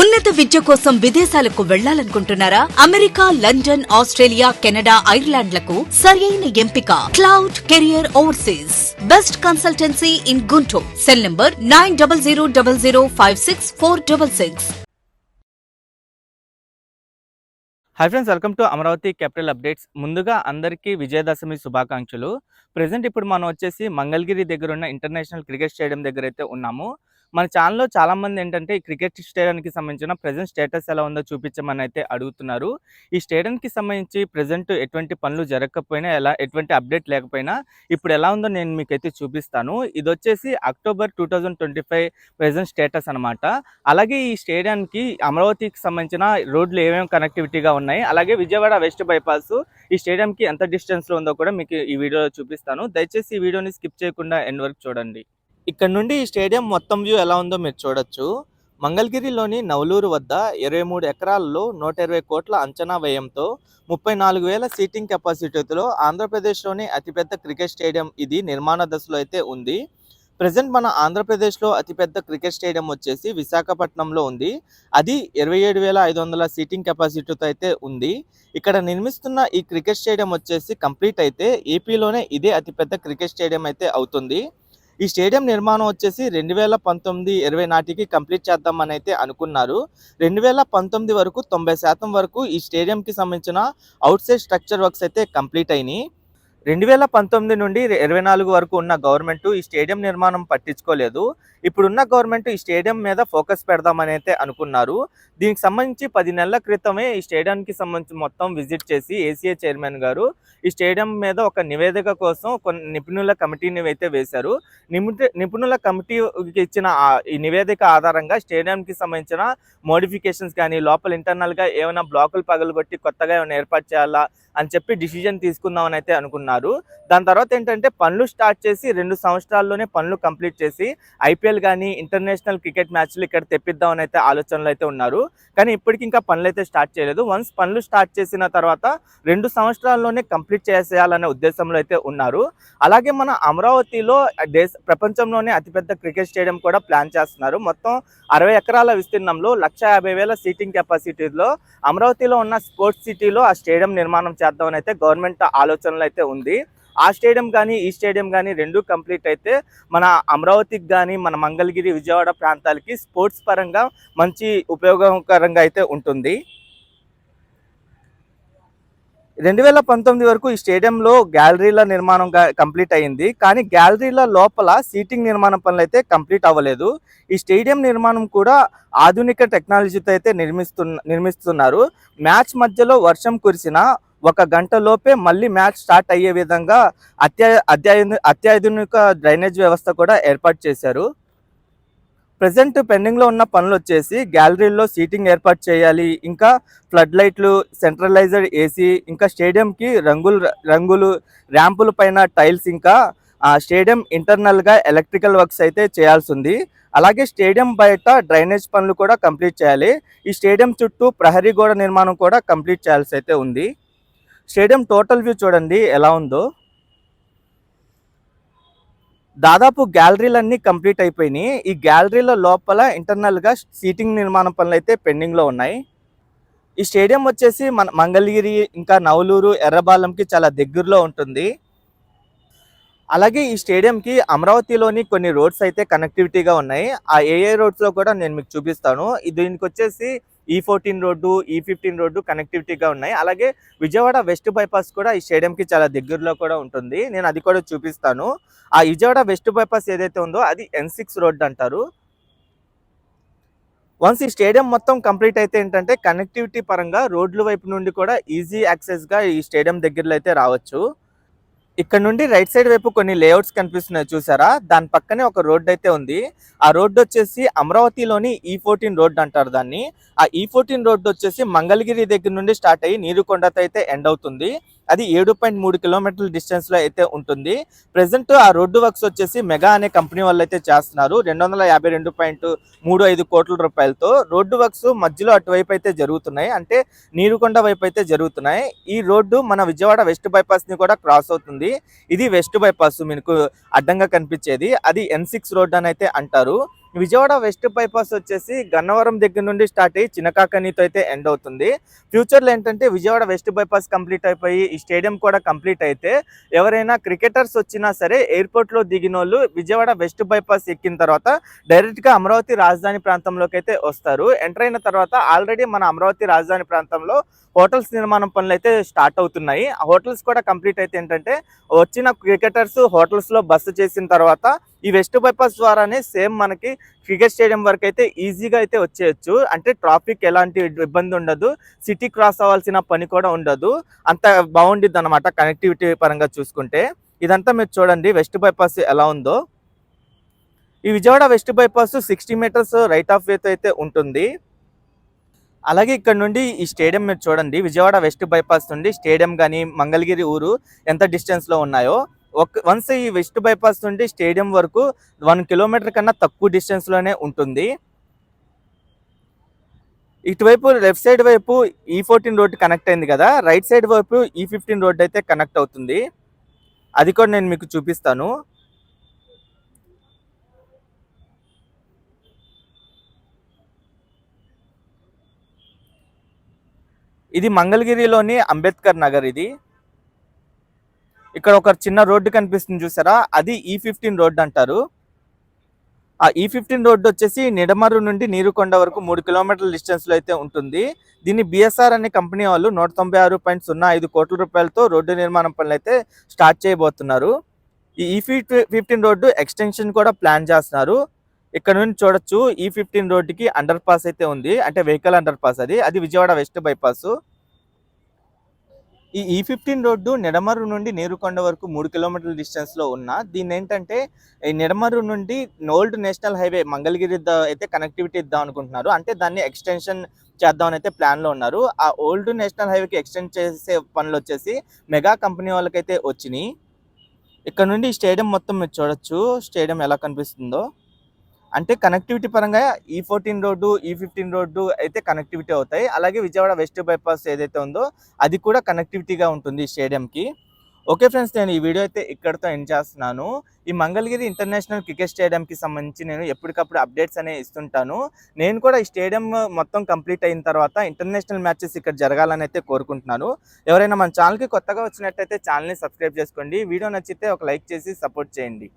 ఉన్నత విద్య కోసం విదేశాలకు వెళ్ళాలనుకుంటున్నారా? అమెరికా లండన్ ఆస్ట్రేలియా కెనడా ఐర్లాండ్లకు సరియైన ఎంపిక. Cloud career overseas. Best consultancy in Guntur. Cell number nine double zero double zero five six four double six. Hi friends welcome to Amaravati capital updates ముందుగా అందరికీ విజయదశమి శుభాకాంక్షలు. ప్రజెంట్ ఇప్పుడు మనం వచ్చేసి మంగళగిరి దగ్గర ఉన్న ఇంటర్నేషనల్ క్రికెట్ స్టేడియం దగ్గర అయితే ఉన్నాము. మన ఛానల్లో చాలా మంది ఏంటంటే ఈ క్రికెట్ స్టేడియానికి సంబంధించిన ప్రజెంట్ స్టేటస్ ఎలా ఉందో చూపించమని అయితే అడుగుతున్నారు. ఈ స్టేడియానికి సంబంధించి ప్రజెంట్ ఎటువంటి పనులు జరగకపోయినా ఎలా ఎటువంటి అప్డేట్ లేకపోయినా ఇప్పుడు ఎలా ఉందో నేను మీకైతే చూపిస్తాను. ఇది వచ్చేసి October two thousand twenty five present status అనమాట అలాగే ఈ స్టేడియానికి అమరావతికి సంబంధించిన రోడ్లు ఏమేమి కనెక్టివిటీగా ఉన్నాయి అలాగే విజయవాడ వెస్ట్ బైపాస్ ఈ స్టేడియంకి ఎంత డిస్టెన్స్లో ఉందో కూడా మీకు ఈ వీడియోలో చూపిస్తాను. దయచేసి ఈ వీడియోని స్కిప్ చేయకుండా ఎండ్ వరకు చూడండి. ఇక్కడ నుండి ఈ స్టేడియం మొత్తం వ్యూ ఎలా ఉందో మీరు చూడొచ్చు. మంగళగిరిలోని నవలూరు వద్ద ఇరవై మూడు ఎకరాల్లో నూట ఇరవై కోట్ల అంచనా వ్యయంతో ముప్పై నాలుగు వేల సీటింగ్ కెపాసిటీతో ఆంధ్రప్రదేశ్లోని అతిపెద్ద క్రికెట్ స్టేడియం ఇది నిర్మాణ దశలో అయితే ఉంది. ప్రజెంట్ మన ఆంధ్రప్రదేశ్లో అతిపెద్ద క్రికెట్ స్టేడియం వచ్చేసి విశాఖపట్నంలో ఉంది. అది ఇరవై ఏడు వేల ఐదు వందల సీటింగ్ కెపాసిటీతో అయితే ఉంది. ఇక్కడ నిర్మిస్తున్న ఈ క్రికెట్ స్టేడియం వచ్చేసి కంప్లీట్ అయితే ఏపీలోనే ఇదే అతిపెద్ద క్రికెట్ స్టేడియం అయితే అవుతుంది. ఈ స్టేడియం నిర్మాణం వచ్చేసి రెండు వేల పంతొమ్మిది ఇరవై నాటికి కంప్లీట్ చేద్దామని అయితే అనుకున్నారు. రెండు వేల పంతొమ్మిది వరకు తొంభై శాతం వరకు ఈ స్టేడియంకి సంబంధించిన అవుట్ సైడ్ స్ట్రక్చర్ వర్క్స్ అయితే కంప్లీట్ అయినాయి. రెండు వేల పంతొమ్మిది నుండి ఇరవై నాలుగు వరకు ఉన్న గవర్నమెంట్ ఈ స్టేడియం నిర్మాణం పట్టించుకోలేదు. ఇప్పుడున్న గవర్నమెంట్ ఈ స్టేడియం మీద ఫోకస్ పెడదామని అయితే అనుకున్నారు. దీనికి సంబంధించి పది నెలల క్రితమే ఈ స్టేడియంకి సంబంధించి మొత్తం విజిట్ చేసి ఏసీఏ చైర్మన్ గారు ఈ స్టేడియం మీద ఒక నివేదిక కోసం కొన్ని నిపుణుల కమిటీని అయితే వేశారు. నిపుణ నిపుణుల కమిటీకి ఇచ్చిన ఈ నివేదిక ఆధారంగా స్టేడియంకి సంబంధించిన మోడిఫికేషన్స్ కానీ లోపల ఇంటర్నల్గా ఏమైనా బ్లాకులు పగలగొట్టి కొత్తగా ఏమైనా ఏర్పాటు చేయాలా అని చెప్పి డిసిజన్ తీసుకుందామని అయితే అనుకున్నారు. దాని తర్వాత ఏంటంటే పనులు స్టార్ట్ చేసి రెండు సంవత్సరాల్లోనే పనులు కంప్లీట్ చేసి ఐపీఎల్ కానీ ఇంటర్నేషనల్ క్రికెట్ మ్యాచ్లు ఇక్కడ తెప్పిద్దామని అయితే ఆలోచనలు అయితే ఉన్నారు. కానీ ఇప్పటికి ఇంకా పనులు అయితే స్టార్ట్ చేయలేదు. వన్స్ పనులు స్టార్ట్ చేసిన తర్వాత రెండు సంవత్సరాల్లోనే కంప్లీట్ చేసేయాలనే ఉద్దేశంలో అయితే ఉన్నారు. అలాగే మన అమరావతిలో దేశ ప్రపంచంలోనే అతిపెద్ద క్రికెట్ స్టేడియం కూడా ప్లాన్ చేస్తున్నారు. మొత్తం అరవై ఎకరాల విస్తీర్ణంలో లక్ష యాభై వేల సీటింగ్ కెపాసిటీలో అమరావతిలో ఉన్న స్పోర్ట్స్ సిటీలో ఆ స్టేడియం నిర్మాణం చేద్దామని అయితే గవర్నమెంట్ ఆలోచనలు అయితే ఉంది. ఆ స్టేడియం కానీ ఈ స్టేడియం కానీ రెండు కంప్లీట్ అయితే మన అమరావతికి కానీ మన మంగళగిరి విజయవాడ ప్రాంతాలకి స్పోర్ట్స్ పరంగా మంచి ఉపయోగకరంగా అయితే ఉంటుంది. రెండు వేల పంతొమ్మిది వరకు ఈ స్టేడియంలో గ్యాలరీల నిర్మాణం కంప్లీట్ అయింది కానీ గ్యాలరీల లోపల సీటింగ్ నిర్మాణ పనులు అయితే కంప్లీట్ అవ్వలేదు. ఈ స్టేడియం నిర్మాణం కూడా ఆధునిక టెక్నాలజీతో అయితే నిర్మిస్తున్న నిర్మిస్తున్నారు. మ్యాచ్ మధ్యలో వర్షం కురిసిన ఒక గంట లోపే మళ్ళీ మ్యాచ్ స్టార్ట్ అయ్యే విధంగా అత్యా అత్యాధు అత్యాధునిక డ్రైనేజ్ వ్యవస్థ కూడా ఏర్పాటు చేశారు. ప్రజెంట్ పెండింగ్లో ఉన్న పనులు వచ్చేసి గ్యాలరీలో సీటింగ్ ఏర్పాటు చేయాలి ఇంకా ఫ్లడ్ లైట్లు సెంట్రలైజర్ ఏసీ ఇంకా స్టేడియంకి రంగులు రంగులు ర్యాంపుల పైన టైల్స్ ఇంకా ఆ స్టేడియం ఇంటర్నల్గా ఎలక్ట్రికల్ వర్క్స్ అయితే చేయాల్సి ఉంది అలాగే స్టేడియం బయట డ్రైనేజ్ పనులు కూడా కంప్లీట్ చేయాలి. ఈ స్టేడియం చుట్టూ ప్రహరీ గోడ నిర్మాణం కూడా కంప్లీట్ చేయాల్సి అయితే ఉంది. స్టేడియం టోటల్ వ్యూ చూడండి ఎలా ఉందో. దాదాపు గ్యాలరీలన్నీ కంప్లీట్ అయిపోయినాయి. ఈ గ్యాలరీల లోపల ఇంటర్నల్గా సీటింగ్ నిర్మాణం పనులు అయితే పెండింగ్లో ఉన్నాయి. ఈ స్టేడియం వచ్చేసి మన మంగళగిరి ఇంకా నవలూరు ఎర్రబాలెంకి చాలా దగ్గరలో ఉంటుంది. అలాగే ఈ స్టేడియంకి అమరావతిలోని కొన్ని రోడ్స్ అయితే కనెక్టివిటీగా ఉన్నాయి. ఆ ఏ ఏ రోడ్స్లో కూడా నేను మీకు చూపిస్తాను. దీనికి వచ్చేసి E E fourteen road e E fifteen road కనెక్టివిటీగా ఉన్నాయి. అలాగే విజయవాడ వెస్ట్ బైపాస్ కూడా ఈ స్టేడియంకి చాలా దగ్గరలో కూడా ఉంటుంది. నేను అది కూడా చూపిస్తాను. ఆ విజయవాడ వెస్ట్ బైపాస్ ఏదైతే ఉందో అది ఎన్ సిక్స్ రోడ్ అంటారు. వన్స్ ఈ స్టేడియం మొత్తం కంప్లీట్ అయితే ఏంటంటే కనెక్టివిటీ పరంగా రోడ్ల వైపు నుండి కూడా ఈజీ యాక్సెస్గా ఈ స్టేడియం దగ్గరలో అయితే రావచ్చు. ఇక్కడ నుండి రైట్ సైడ్ వైపు కొన్ని లేఅవుట్స్ కనిపిస్తున్నాయి చూసారా? దాని పక్కనే ఒక రోడ్ అయితే ఉంది. ఆ రోడ్డు వచ్చేసి అమరావతిలోని ఈ ఫోర్టీన్ రోడ్ అంటారు దాన్ని. ఆ e ఈ ఫోర్టీన్ రోడ్డు వచ్చేసి మంగళగిరి దగ్గర నుండి స్టార్ట్ అయ్యి నీరుకొండతో అయితే ఎండ్ అవుతుంది. అది ఏడు పాయింట్ మూడు కిలోమీటర్ల డిస్టెన్స్లో అయితే ఉంటుంది. ప్రెసెంట్ ఆ రోడ్డు వర్క్స్ వచ్చేసి మెగా అనే కంపెనీ వాళ్ళు అయితే చేస్తున్నారు. రెండు వందల యాభై రెండు పాయింట్ మూడు ఐదు కోట్ల రూపాయలతో రోడ్డు వర్క్స్ మధ్యలో అటువైపు అయితే జరుగుతున్నాయి. అంటే నీరుకొండ వైపు అయితే జరుగుతున్నాయి. ఈ రోడ్డు మన విజయవాడ వెస్ట్ బైపాస్ని కూడా క్రాస్ అవుతుంది. ఇది వెస్ట్ బైపాస్ మీకు అడ్డంగా కనిపించేది. అది ఎన్ సిక్స్ రోడ్ అని అయితే అంటారు. విజయవాడ వెస్ట్ బైపాస్ వచ్చేసి గన్నవరం దగ్గర నుండి స్టార్ట్ అయ్యి చిన్నకాకనీతో అయితే ఎండ్ అవుతుంది. ఫ్యూచర్లో ఏంటంటే విజయవాడ వెస్ట్ బైపాస్ కంప్లీట్ అయిపోయి ఈ స్టేడియం కూడా కంప్లీట్ అయితే ఎవరైనా క్రికెటర్స్ వచ్చినా సరే ఎయిర్పోర్ట్లో దిగిన వాళ్ళు విజయవాడ వెస్ట్ బైపాస్ ఎక్కిన తర్వాత డైరెక్ట్గా అమరావతి రాజధాని ప్రాంతంలోకి అయితే వస్తారు. ఎంటర్ అయిన తర్వాత ఆల్రెడీ మన అమరావతి రాజధాని ప్రాంతంలో హోటల్స్ నిర్మాణం పనులు అయితే స్టార్ట్ అవుతున్నాయి. ఆ హోటల్స్ కూడా కంప్లీట్ అయితే ఏంటంటే వచ్చిన క్రికెటర్స్ హోటల్స్లో బస్సు చేసిన తర్వాత ఈ వెస్ట్ బైపాస్ ద్వారానే సేమ్ మనకి క్రికెట్ స్టేడియం వరకు అయితే ఈజీగా అయితే వచ్చేయచ్చు. అంటే ట్రాఫిక్ ఎలాంటి ఇబ్బంది ఉండదు. సిటీ క్రాస్ అవ్వాల్సిన పని కూడా ఉండదు. అంత బాగుండిద్ది అనమాట కనెక్టివిటీ పరంగా చూసుకుంటే. ఇదంతా మీరు చూడండి వెస్ట్ బైపాస్ ఎలా ఉందో. ఈ Vijayawada west bypass sixty metres right of వేతో అయితే ఉంటుంది. అలాగే ఇక్కడ నుండి ఈ స్టేడియం మీరు చూడండి. విజయవాడ వెస్ట్ బైపాస్ నుండి స్టేడియం కానీ మంగళగిరి ఊరు ఎంత డిస్టెన్స్లో ఉన్నాయో ఒక వన్స్ ఈ వెస్ట్ బైపాస్ నుండి స్టేడియం వరకు వన్ కిలోమీటర్ కన్నా తక్కువ డిస్టెన్స్లోనే ఉంటుంది. ఇటువైపు లెఫ్ట్ సైడ్ వైపు ఈ ఫోర్టీన్ రోడ్ కనెక్ట్ అయింది కదా రైట్ సైడ్ వైపు ఈ ఫిఫ్టీన్ రోడ్ అయితే కనెక్ట్ అవుతుంది. అది కూడా నేను మీకు చూపిస్తాను. ఇది మంగళగిరిలోని అంబేద్కర్ నగర్ ఇది. ఇక్కడ ఒక చిన్న రోడ్డు కనిపిస్తుంది చూసారా? అది e ఈ ఫిఫ్టీన్ రోడ్డు అంటారు. ఆ e ఈ ఫిఫ్టీన్ రోడ్డు వచ్చేసి నిడమరు నుండి నీరుకొండ వరకు మూడు కిలోమీటర్ల డిస్టెన్స్లో అయితే ఉంటుంది. దీన్ని బిఎస్ఆర్ అనే కంపెనీ వాళ్ళు నూట తొంభై ఆరు పాయింట్ సున్నా ఐదు కోట్ల రూపాయలతో రోడ్డు నిర్మాణం పనులు అయితే స్టార్ట్ చేయబోతున్నారు. ఈ e E fifteen road extension కూడా ప్లాన్ చేస్తున్నారు. ఇక్కడ నుండి చూడొచ్చు ఈ ఫిఫ్టీన్ రోడ్డుకి అండర్ పాస్ అయితే ఉంది. అంటే వెహికల్ అండర్ పాస్ అది. అది విజయవాడ వెస్ట్ బైపాస్. ఈ ఈ ఫిఫ్టీన్ రోడ్డు నిడమర్రు నుండి నేరుకొండ వరకు మూడు కిలోమీటర్ల డిస్టెన్స్లో ఉన్న దీన్ని ఏంటంటే ఈ నిడమర్రు నుండి ఓల్డ్ నేషనల్ హైవే మంగళగిరి అయితే కనెక్టివిటీ ఇద్దాం అనుకుంటున్నారు. అంటే దాన్ని ఎక్స్టెన్షన్ చేద్దాం అయితే ప్లాన్లో ఉన్నారు. ఆ ఓల్డ్ నేషనల్ హైవేకి ఎక్స్టెండ్ చేసే పనులు వచ్చేసి మెగా కంపెనీ వాళ్ళకైతే వచ్చినాయి. ఇక్కడ నుండి స్టేడియం మొత్తం మీరు చూడొచ్చు. స్టేడియం ఎలా కనిపిస్తుందో. అంటే కనెక్టివిటీ పరంగా e E fourteen road e E fifteen road అయితే కనెక్టివిటీ అవుతాయి. అలాగే విజయవాడ వెస్ట్ బైపాస్ ఏదైతే ఉందో అది కూడా కనెక్టివిటీగా ఉంటుంది ఈ స్టేడియంకి. ఓకే ఫ్రెండ్స్ నేను ఈ వీడియో అయితే ఇక్కడితో ఎండ్ చేస్తున్నాను. ఈ మంగళగిరి ఇంటర్నేషనల్ క్రికెట్ స్టేడియంకి సంబంధించి నేను ఎప్పటికప్పుడు అప్డేట్స్ అనేవి ఇస్తుంటాను. నేను కూడా ఈ స్టేడియం మొత్తం కంప్లీట్ అయిన తర్వాత ఇంటర్నేషనల్ మ్యాచెస్ ఇక్కడ జరగాలని అయితే కోరుకుంటున్నాను. ఎవరైనా మన ఛానల్కి కొత్తగా వచ్చినట్టయితే ఛానల్ని సబ్స్క్రైబ్ చేసుకోండి. వీడియో నచ్చితే ఒక లైక్ చేసి సపోర్ట్ చేయండి.